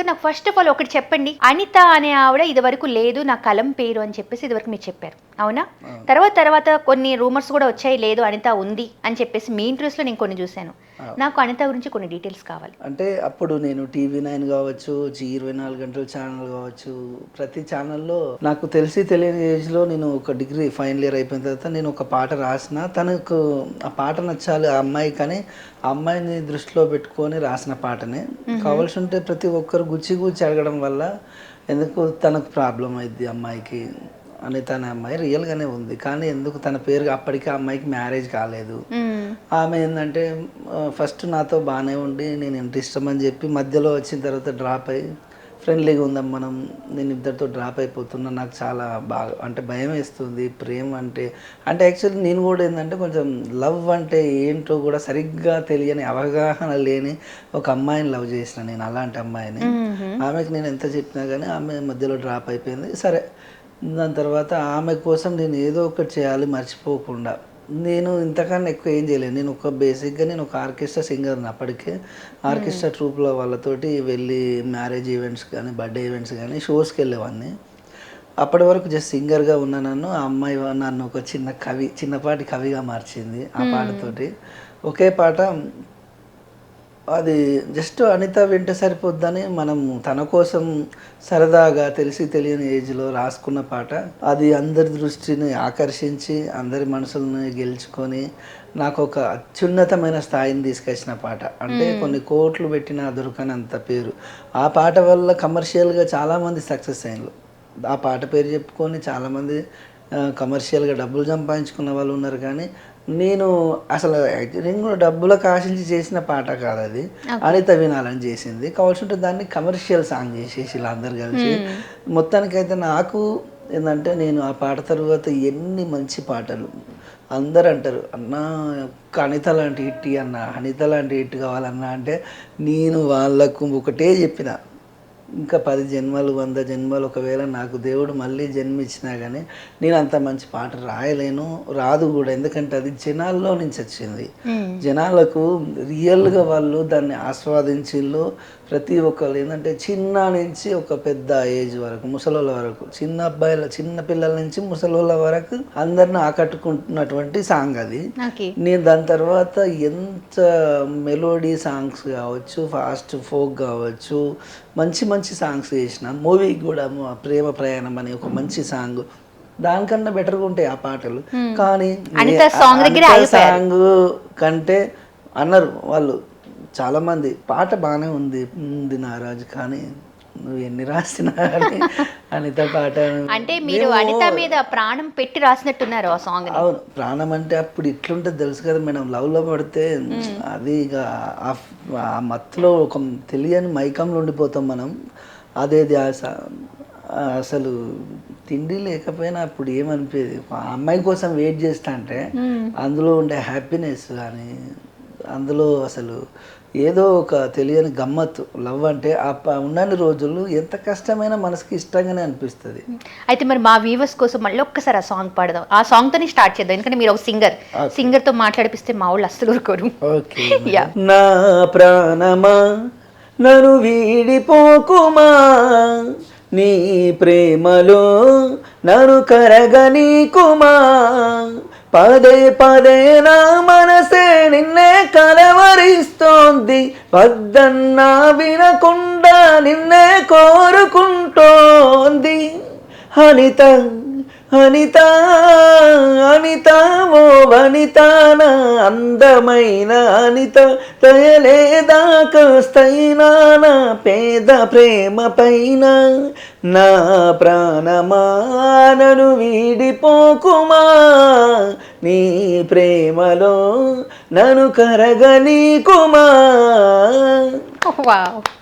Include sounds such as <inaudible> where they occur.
గారు నాకు first of all ఒకటి చెప్పండి. అనిత అనే ఆవిడ ఇది వరకు లేదు నా కలం పేరు అని చెప్పేసి ఇది వరకు మీరు చెప్పారు. అవునా? తర్వాత తర్వాత కొన్ని రూమర్స్ కూడా వచ్చాయి లేదు అనిత ఉంది అని చెప్పేసి మీ ఇంట్రెస్ట్లో నేను కొన్ని చూశాను. నాకు అనిత గురించి కొన్ని డీటెయిల్స్ కావాలి. అంటే అప్పుడు నేను టీవీ నైన్ కావచ్చు జీ ఇరవై నాలుగు గంటల ఛానల్ కావచ్చు ప్రతి ఛానల్లో నాకు తెలిసి తెలియని ఏజ్లో నేను ఒక డిగ్రీ ఫైనల్ ఇయర్ అయిపోయిన తర్వాత నేను ఒక పాట రాసిన తనకు ఆ పాట నచ్చాలి ఆ అమ్మాయి కానీ ఆ అమ్మాయిని దృష్టిలో పెట్టుకొని రాసిన పాటనే. కావాల్సి ఉంటే ప్రతి ఒక్కరు గుచ్చి గుచ్చి అడగడం వల్ల ఎందుకు తనకు ప్రాబ్లం అయింది అమ్మాయికి? అని తన అమ్మాయి రియల్గానే ఉంది. కానీ ఎందుకు తన పేరు అప్పటికి ఆ అమ్మాయికి మ్యారేజ్ కాలేదు. ఆమె ఏంటంటే ఫస్ట్ నాతో బాగానే ఉండి నేను ఇంత ఇష్టం అని చెప్పి మధ్యలో వచ్చిన తర్వాత డ్రాప్ అయ్యి ఫ్రెండ్లీగా ఉందాం మనం నేను ఇద్దరితో డ్రాప్ అయిపోతున్నా నాకు చాలా బాగా అంటే భయం వేస్తుంది ప్రేమ అంటే. అంటే యాక్చువల్లీ నేను కూడా ఏంటంటే కొంచెం లవ్ అంటే ఏంటో కూడా సరిగ్గా తెలియని అవగాహన లేని ఒక అమ్మాయిని లవ్ చేసిన నేను అలాంటి అమ్మాయిని. మ్మ్. ఆమెకి నేను ఎంత చెప్పినా కానీ ఆమె మధ్యలో డ్రాప్ అయిపోయింది. సరే దాని తర్వాత ఆమె కోసం నేను ఏదో ఒకటి చేయాలి మర్చిపోకుండా. నేను ఇంతకన్నా ఎక్కువ ఏం చేయలేను. నేను ఒక బేసిక్గా నేను ఒక ఆర్కెస్ట్రా సింగర్ని అప్పటికే. ఆర్కెస్ట్రా ట్రూప్లో వాళ్ళతోటి వెళ్ళి మ్యారేజ్ ఈవెంట్స్ కానీ బర్త్డే ఈవెంట్స్ కానీ షోస్కి వెళ్ళేవాడిని అప్పటి వరకు జస్ట్ సింగర్గా ఉన్న నన్ను ఆ అమ్మాయి నన్ను ఒక చిన్న కవి చిన్నపాటి కవిగా మార్చింది ఆ పాటతోటి. ఒకే పాట అది జస్ట్ అనిత వింటే సరిపోద్దని మనం తన కోసం సరదాగా తెలిసి తెలియని ఏజ్లో రాసుకున్న పాట. అది అందరి దృష్టిని ఆకర్షించి అందరి మనసులను గెలుచుకొని నాకు ఒక అత్యున్నతమైన స్థాయిని తీసుకొచ్చిన పాట. అంటే కొన్ని కోట్లు పెట్టిన దొరకనంత పేరు. ఆ పాట వల్ల కమర్షియల్గా చాలామంది సక్సెస్ అయ్యారు. ఆ పాట పేరు చెప్పుకొని చాలామంది కమర్షియల్గా డబ్బులు సంపాదించుకున్న వాళ్ళు ఉన్నారు కానీ నేను అసలు నేను కూడా డబ్బులకు ఆశించి చేసిన పాట కాదు అది. అనిత వినాలని చేసింది. కావాల్సి ఉంటే దాన్ని కమర్షియల్ సాంగ్ చేసేసి ఇలా అందరు కలిసి. మొత్తానికైతే నాకు ఏంటంటే నేను ఆ పాట తర్వాత ఎన్ని మంచి పాటలు అందరు అంటారు అన్న ఒక్క అనిత లాంటి హిట్ అన్న అనిత లాంటి హిట్ కావాలన్నా అంటే నేను వాళ్ళకు ఒకటే చెప్పిన. ఇంకా పది జన్మలు వంద జన్మలు ఒకవేళ నాకు దేవుడు మళ్ళీ జన్మించినా కానీ నేను అంత మంచి పాట రాయలేను రాదు కూడా. ఎందుకంటే అది జనాల్లో నుంచి వచ్చింది. జనాలకు రియల్గా వాళ్ళు దాన్ని ఆస్వాదించిళ్ళు. ప్రతి ఒక్కరు ఏంటంటే చిన్న నుంచి ఒక పెద్ద ఏజ్ వరకు ముసలోళ్ళ వరకు చిన్న అబ్బాయిల చిన్న పిల్లల నుంచి ముసలోళ్ళ వరకు అందరిని ఆకట్టుకుంటున్నటువంటి సాంగ్ అది. నేను దాని తర్వాత ఎంత మెలోడీ సాంగ్స్ కావచ్చు ఫాస్ట్ ఫోక్ కావచ్చు మంచి మంచి సాంగ్స్ చేసిన. మూవీకి కూడా ప్రేమ ప్రయాణం అనే ఒక మంచి సాంగ్. దానికన్నా బెటర్గా ఉంటాయి ఆ పాటలు. కానీ. సాంగ్ కంటే అన్నారు వాళ్ళు. చాలా మంది. పాట బాగానే ఉంది. ఉంది నారాజు. కానీ నువ్వు ఎన్ని రాసినా <laughs> అనిత పాట అంటే మీరు అనిత మీద ప్రాణం పెట్టి రాసినట్టున్నారు ఆ సాంగ్ అవును ప్రాణం అంటే అప్పుడు ఇట్లుంటే తెలుసు కదా మేడం లవ్లో పడితే అది ఇక ఆ మత్తులో ఒక తెలియని మైకంలో ఉండిపోతాం మనం. అదే ధ్యాస ఆ, అసలు తిండి లేకపోయినా అప్పుడు ఏమనిపించేది అమ్మాయి కోసం వెయిట్ చేస్తా అంటే అందులో ఉండే హ్యాపీనెస్ కానీ అందులో అసలు ఏదో ఒక తెలియని గమ్మత్తు లవ్ అంటే ఆ ఉన్నన్ని రోజులు ఎంత కష్టమైనా మనసుకి ఇష్టంగానే అనిపిస్తుంది. అయితే మరి మా వ్యూవర్స్ కోసం మళ్ళీ ఒక్కసారి ఆ సాంగ్ పాడదాం. ఆ సాంగ్ తోనే స్టార్ట్ చేద్దాం. ఎందుకంటే మీరు ఒక సింగర్ సింగర్తో మాట్లాడిపిస్తే మా వాళ్ళు అస్సలు ఊరుకోరు. <laughs> నా ప్రాణమా? నన్ను వీడిపోకుమా? నీ ప్రేమలో నన్ను కరగనీకుమా? పదే పదే నా మనసే నిన్నే కలవరిస్తోంది. వద్దన్నా వినకుండా నిన్నే కోరుకుంటోంది. అనిత అనిత అనిత ఓ వనితాన అందమైన అనిత తయలేదా కాస్తైనాన పేద ప్రేమ పైన నా ప్రాణమానను వీడిపోకుమా నీ ప్రేమలో నన్ను కరగనీకుమా. <laughs> వావ్.